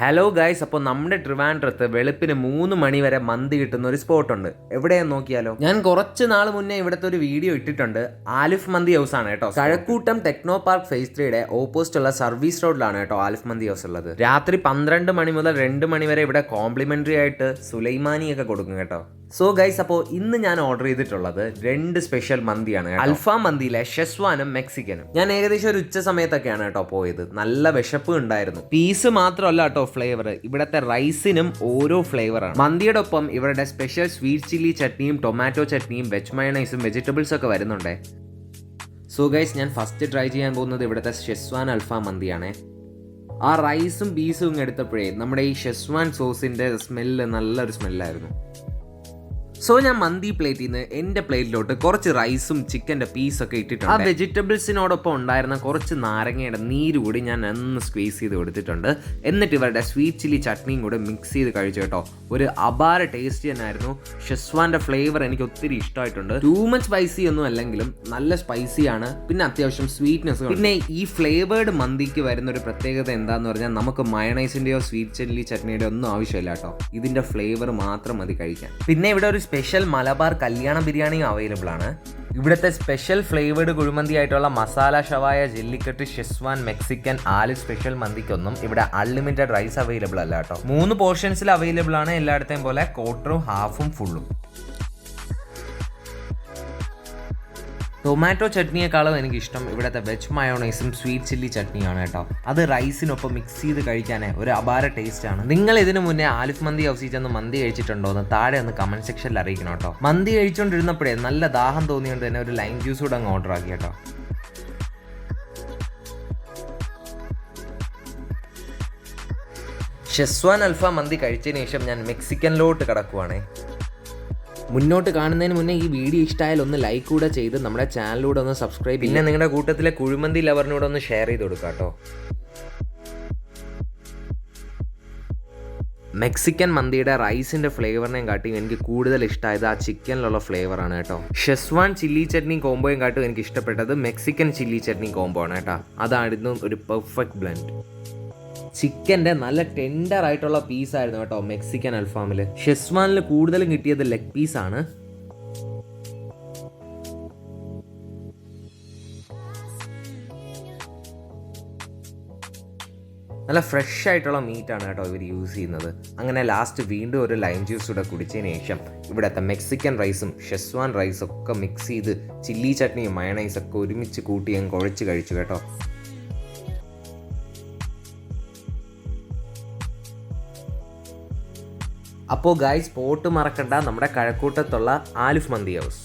Hello guys അപ്പോൾ നമ്മുടെ ട്രിവാൻഡ്രത്ത് വെളുപ്പിന് മൂന്ന് മണി വരെ മന്തി കിട്ടുന്ന ഒരു സ്പോട്ടുണ്ട് എവിടെയാന്ന് നോക്കിയാലോ? ഞാൻ കുറച്ച് നാൾ മുന്നേ ഇവിടുത്തെ ഒരു വീഡിയോ ഇട്ടിട്ടുണ്ട്. ആലിഫ് മന്തി ഹൗസ് ആണ് കേട്ടോ. കഴക്കൂട്ടം ടെക്നോ പാർക്ക് ഫേസ് ത്രീയുടെ ഓപ്പോസിറ്റ് ഉള്ള സർവീസ് റോഡിലാണ് കേട്ടോ ആലിഫ് മന്തി ഹൗസ് ഉള്ളത്. രാത്രി പന്ത്രണ്ട് മണി മുതൽ രണ്ട് മണി വരെ ഇവിടെ കോംപ്ലിമെന്ററി ആയിട്ട് സുലൈമാനി ഒക്കെ കൊടുക്കും കേട്ടോ. സോ ഗൈസ് അപ്പോൾ ഇന്ന് ഞാൻ ഓർഡർ ചെയ്തിട്ടുള്ളത് രണ്ട് സ്പെഷ്യൽ മന്തിയാണ്. അൽഫാം മന്തിയിലെ ഷെസ്വാനും മെക്സിക്കനും ഞാൻ ഏകദേശം ഒരു ഉച്ച സമയത്തൊക്കെയാണ് കേട്ടോ പോയത്. നല്ല വിശപ്പ് ഉണ്ടായിരുന്നു. പീസ് മാത്രമല്ല കേട്ടോ ഫ്ലേവർ ഇവിടുത്തെ റൈസിനും ഓരോ ഫ്ലേവറാണ് മന്തിയുടെ ഒപ്പം ഇവരുടെ സ്പെഷ്യൽ സ്വീറ്റ് ചില്ലി ചട്നിയും ടൊമാറ്റോ ചട്നിയും വെജ് മയണൈസും വെജിറ്റബിൾസ് ഒക്കെ വരുന്നുണ്ടേ. സോ ഗൈസ് ഞാൻ ഫസ്റ്റ് ട്രൈ ചെയ്യാൻ പോകുന്നത് ഇവിടുത്തെ ഷെസ്വാൻ അൽഫാം മന്തിയാണേ. ആ റൈസും ബീസും എടുത്തപ്പോഴേ നമ്മുടെ ഈ ഷെസ്വാൻ സോസിന്റെ സ്മെല്ല് നല്ലൊരു സ്മെല്ലായിരുന്നു സോ ഞാൻ മന്തി പ്ലേറ്റിൽ നിന്ന് എന്റെ പ്ലേറ്റിലോട്ട് കുറച്ച് റൈസും ചിക്കന്റെ പീസൊക്കെ ഇട്ടിട്ടുണ്ട്. ആ വെജിറ്റബിൾസിനോടൊപ്പം ഉണ്ടായിരുന്ന കുറച്ച് നാരങ്ങയുടെ നീര് കൂടി ഞാൻ ഒന്ന് സ്ക്വീസ് ചെയ്ത് കൊടുത്തിട്ടുണ്ട്. എന്നിട്ട് ഇവരുടെ സ്വീറ്റ് ചില്ലി ചട്നിയും കൂടെ മിക്സ് ചെയ്ത് കഴിച്ചു കേട്ടോ. ഒരു അപാര ടേസ്റ്റ് തന്നെയായിരുന്നു. ഷെസ്വാന്റെ ഫ്ലേവർ എനിക്ക് ഒത്തിരി ഇഷ്ടമായിട്ടുണ്ട്. ടൂ മച്ച് സ്പൈസി ഒന്നും അല്ലെങ്കിലും നല്ല സ്പൈസിയാണ് പിന്നെ അത്യാവശ്യം സ്വീറ്റ്നെസ് പിന്നെ ഈ ഫ്ലേവേർഡ് മന്തിക്ക് വരുന്ന ഒരു പ്രത്യേകത എന്താന്ന് പറഞ്ഞാൽ നമുക്ക് മയണൈസിന്റെയോ സ്വീറ്റ് ചില്ലി ചട്നിയുടെയോ ഒന്നും ആവശ്യമില്ല കേട്ടോ. ഇതിന്റെ ഫ്ലേവർ മാത്രം മതി കഴിക്കാൻ. പിന്നെ ഇവിടെ ഒരു സ്പെഷ്യൽ മലബാർ കല്യാണ ബിരിയാണിയും അവൈലബിൾ ആണ്. ഇവിടുത്തെ സ്പെഷ്യൽ ഫ്ലേവേഡ് കുഴിമന്തി ആയിട്ടുള്ള മസാല ഷവായ ജെല്ലിക്കെട്ട് ഷെസ്വാൻ മെക്സിക്കൻ ആൽ സ്പെഷ്യൽ മന്തിക്കൊന്നും ഇവിടെ അൺലിമിറ്റഡ് റൈസ് അവൈലബിൾ അല്ല കേട്ടോ. മൂന്ന് പോർഷൻസിൽ അവൈലബിൾ ആണ് എല്ലായിടത്തെയും പോലെ ക്വാർട്ടറും ഹാഫും ഫുള്ളും ടൊമാറ്റോ ചട്നിയെക്കാളും എനിക്കിഷ്ടം ഇവിടുത്തെ വെജ് മയോണൈസും സ്വീറ്റ് ചില്ലി ചട്നിയാണ് കേട്ടോ. അത് റൈസിനൊപ്പം മിക്സ് ചെയ്ത് കഴിക്കാനേ ഒരു അപാര ടേസ്റ്റ് ആണ്. നിങ്ങൾ ഇതിനു മുന്നേ ആലിഫ് മന്തി ഹൗസിൽ ചെന്ന് മന്തി കഴിച്ചിട്ടുണ്ടോ എന്ന് താഴെ ഒന്ന് കമന്റ് സെക്ഷനിൽ അറിയിക്കണം കേട്ടോ. മന്തി കഴിച്ചുകൊണ്ടിരുന്നപ്പോഴേ നല്ല ദാഹം തോന്നിയുകൊണ്ട് തന്നെ ഒരു ലൈം ജ്യൂസ് കൂടെ അങ്ങ് ഓർഡർ ആക്കി കേട്ടോ. ഷെസ്വാൻ അൽഫ മന്തി കഴിച്ചതിന് ശേഷം ഞാൻ മെക്സിക്കനിലോട്ട് കടക്കുവാണേ. മുന്നോട്ട് കാണുന്നതിന് മുന്നേ ഈ വീഡിയോ ഇഷ്ടമായാൽ ഒന്ന് ലൈക്ക് കൂടെ ചെയ്ത് നമ്മുടെ ചാനലിലൂടെ ഒന്ന് സബ്സ്ക്രൈബ് പിന്നെ നിങ്ങളുടെ കൂട്ടത്തിലെ കുഴിമന്തി ലവറിനൂടെ ഒന്ന് ഷെയർ ചെയ്ത് കൊടുക്കാട്ടോ കേട്ടോ. മെക്സിക്കൻ മന്തിയുടെ റൈസിന്റെ ഫ്ലേവറിനെയും കാട്ടിയും എനിക്ക് കൂടുതൽ ഇഷ്ടമായത് ആ ചിക്കനിലുള്ള ഫ്ലേവറാണ് കേട്ടോ. ഷെസ്വാൻ ചില്ലി ചട്നി കോംബോയും കാട്ടും എനിക്ക് ഇഷ്ടപ്പെട്ടത് മെക്സിക്കൻ ചില്ലി ചട്നി കോംബോ ആണ് കേട്ടോ. അതായിരുന്നു ഒരു പെർഫെക്റ്റ് ബ്ലെൻഡ് ചിക്കന്റെ നല്ല ടെൻഡർ ആയിട്ടുള്ള പീസായിരുന്നു കേട്ടോ മെക്സിക്കൻ അൽഫാമിൽ. ഷെസ്വാനിൽ കൂടുതലും കിട്ടിയത് ലെഗ് പീസാണ്. നല്ല ഫ്രഷ് ആയിട്ടുള്ള മീറ്റാണ് കേട്ടോ ഇവർ യൂസ് ചെയ്യുന്നത്. അങ്ങനെ ലാസ്റ്റ് വീണ്ടും ഒരു ലൈം ജ്യൂസ് കൂടെ കുടിച്ചതിന് ശേഷം ഇവിടുത്തെ മെക്സിക്കൻ റൈസും ഷെസ്വാൻ റൈസും ഒക്കെ മിക്സ് ചെയ്ത് ചില്ലി ചട്നിയും മയണൈസൊക്കെ ഒരുമിച്ച് കൂട്ടി ഞാൻ കുഴച്ച് കഴിച്ചു കേട്ടോ. അപ്പോൾ ഗായ്സ് പോട്ട് മറക്കണ്ട. നമ്മുടെ കഴക്കൂട്ടത്തുള്ള ആലിഫ് മന്തി ഹൗസ്